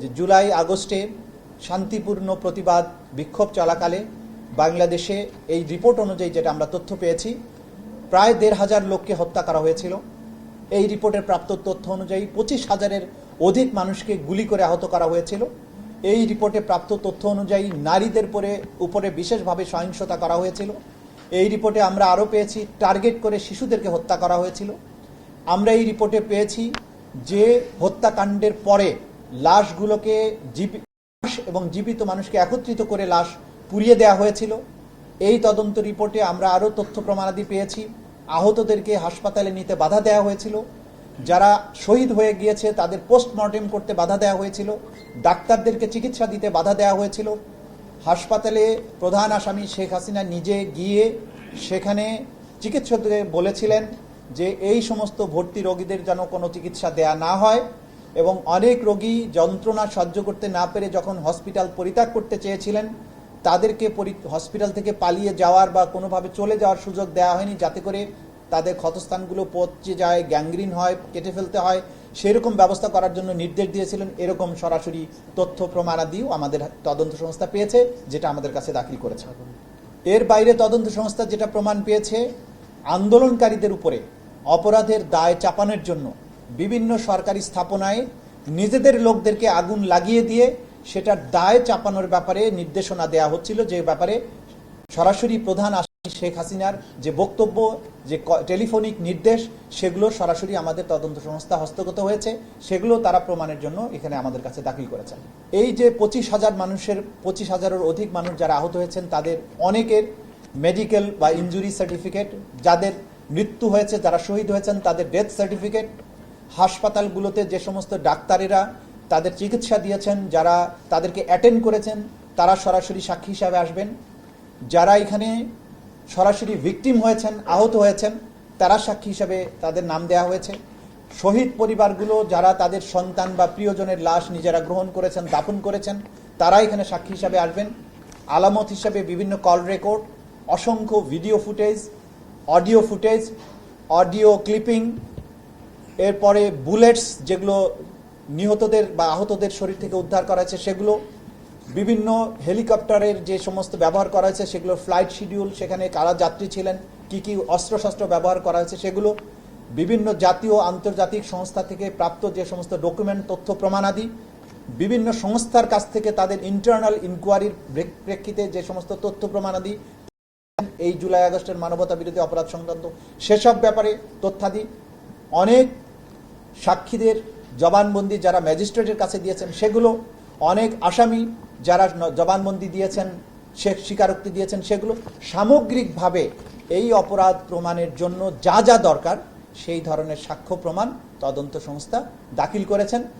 যে জুলাই, আগস্টে শান্তিপূর্ণ প্রতিবাদ বিক্ষোভ চলাকালে বাংলাদেশে এই রিপোর্ট অনুযায়ী যেটা আমরা তথ্য পেয়েছি, প্রায় দেড় হাজার লোককে হত্যা করা হয়েছিল। এই রিপোর্টের প্রাপ্ত তথ্য অনুযায়ী পঁচিশ হাজারের অধিক মানুষকে গুলি করে আহত করা হয়েছিল। এই রিপোর্টে প্রাপ্ত তথ্য অনুযায়ী নারীদের পরে, উপরে বিশেষভাবে সহিংসতা করা হয়েছিল। এই রিপোর্টে আমরা আরও পেয়েছি, টার্গেট করে শিশুদেরকে হত্যা করা হয়েছিল। আমরা এই রিপোর্টে পেয়েছি যে হত্যাকাণ্ডের পরে লাশগুলোকে লাশ এবং জীবিত মানুষকে একত্রিত করে লাশ পুড়িয়ে দেওয়া হয়েছিল। এই তদন্ত রিপোর্টে আমরা আরও তথ্য প্রমাণাদি পেয়েছি। আহতদেরকে হাসপাতালে নিতে বাধা দেওয়া হয়েছিল। যারা শহীদ হয়ে গিয়েছে তাদের পোস্টমর্টেম করতে বাধা দেওয়া হয়েছিল। ডাক্তারদেরকে চিকিৎসা দিতে বাধা দেওয়া হয়েছিল। হাসপাতালে প্রধান আসামি শেখ হাসিনা নিজে গিয়ে সেখানে চিকিৎসকদের বলেছিলেন যে, এই সমস্ত ভর্তি রোগীদের যেন কোনো চিকিৎসা দেয়া না হয়। এবং অনেক রোগী যন্ত্রণা সহ্য করতে না পেরে যখন হসপিটাল পরিত্যাগ করতে চেয়েছিলেন, তাদেরকে হসপিটাল থেকে পালিয়ে যাওয়ার বা কোনোভাবে চলে যাওয়ার সুযোগ দেওয়া হয়নি, যাতে করে তাদের ক্ষতস্থানগুলো পচে যায়, গ্যাংগ্রিন হয়, কেটে ফেলতে হয়। সেরকম ব্যবস্থা করার জন্য নির্দেশ দিয়েছিলেন। এরকম সরাসরি তথ্য প্রমাণাদিও আমাদের তদন্ত সংস্থা পেয়েছে, যেটা আমাদের কাছে দাখিল করেছে। এর বাইরে তদন্ত সংস্থা যেটা প্রমাণ পেয়েছে, আন্দোলনকারীদের উপরে অপরাধের দায় চাপানোর জন্য বিভিন্ন সরকারি স্থাপনায় নিজেদের লোকদেরকে আগুন লাগিয়ে দিয়ে সেটার দায় চাপানোর ব্যাপারে নির্দেশনা দেয়া হচ্ছিল, যে ব্যাপারে সরাসরি প্রধান আসামি শেখ হাসিনার যে বক্তব্য, যে টেলিফোনিক নির্দেশ, সেগুলো সরাসরি আমাদের তদন্ত সংস্থা হস্তগত হয়েছে। সেগুলো তারা প্রমাণের জন্য এখানে আমাদের কাছে দাখিল করেছেন। এই যে পঁচিশ হাজার মানুষের, পঁচিশ হাজারের অধিক মানুষ যারা আহত হয়েছেন, তাদের অনেকের মেডিকেল বা ইনজুরি সার্টিফিকেট যাদের মৃত্যু হয়েছে, যারা শহীদ হয়েছেন, তাদের ডেথ সার্টিফিকেট হাসপাতালগুলোতে যে সমস্ত ডাক্তারেরা তাদের চিকিৎসা দিয়েছেন, যারা তাদেরকে অ্যাটেন্ড করেছেন, তারা সরাসরি সাক্ষী হিসাবে আসবেন। যারা এখানে সরাসরি ভিকটিম হয়েছেন, আহত হয়েছেন, তারা সাক্ষী হিসাবে তাদের নাম দেওয়া হয়েছে। শহীদ পরিবারগুলো যারা তাদের সন্তান বা প্রিয়জনের লাশ নিজেরা গ্রহণ করেছেন দাপন করেছেন, তারা এখানে সাক্ষী হিসাবে আসবেন। আলামত হিসাবে বিভিন্ন কল রেকর্ড অসংখ্য video footage audio footage audio clipping এরপরে বুলেটস যেগুলো নিহতদের বা আহতদের শরীর থেকে উদ্ধার করা হয়েছে, সেগুলো বিভিন্ন হেলিকপ্টারের যে সমস্ত ব্যবহার করা হয়েছে সেগুলো ফ্লাইট শিডিউল সেখানে কারা যাত্রী ছিলেন, কি কি অস্ত্রশস্ত্র ব্যবহার করা হয়েছে, সেগুলো বিভিন্ন জাতীয় আন্তর্জাতিক সংস্থা থেকে প্রাপ্ত যে সমস্ত ডকুমেন্ট তথ্য প্রমাণাদি বিভিন্ন সংস্থার কাছ থেকে তাদের ইন্টারনাল ইনকোয়ারির প্রেক্ষিতে যে সমস্ত তথ্য প্রমাণাদি এই জুলাই আগস্টের মানবতা বিরোধী অপরাধ সংক্রান্ত সেসব ব্যাপারে তথ্যাদি অনেক সাক্ষীদের জবানবন্দি যারা ম্যাজিস্ট্রেটের কাছে দিয়েছেন সেগুলো, অনেক আসামি যারা জবানবন্দি দিয়েছেন, সে স্বীকারোক্তি দিয়েছেন সেগুলো সামগ্রিকভাবে এই অপরাধ প্রমাণের জন্য যা যা দরকার, সেই ধরনের সাক্ষ্য প্রমাণ তদন্ত সংস্থা দাখিল করেছেন।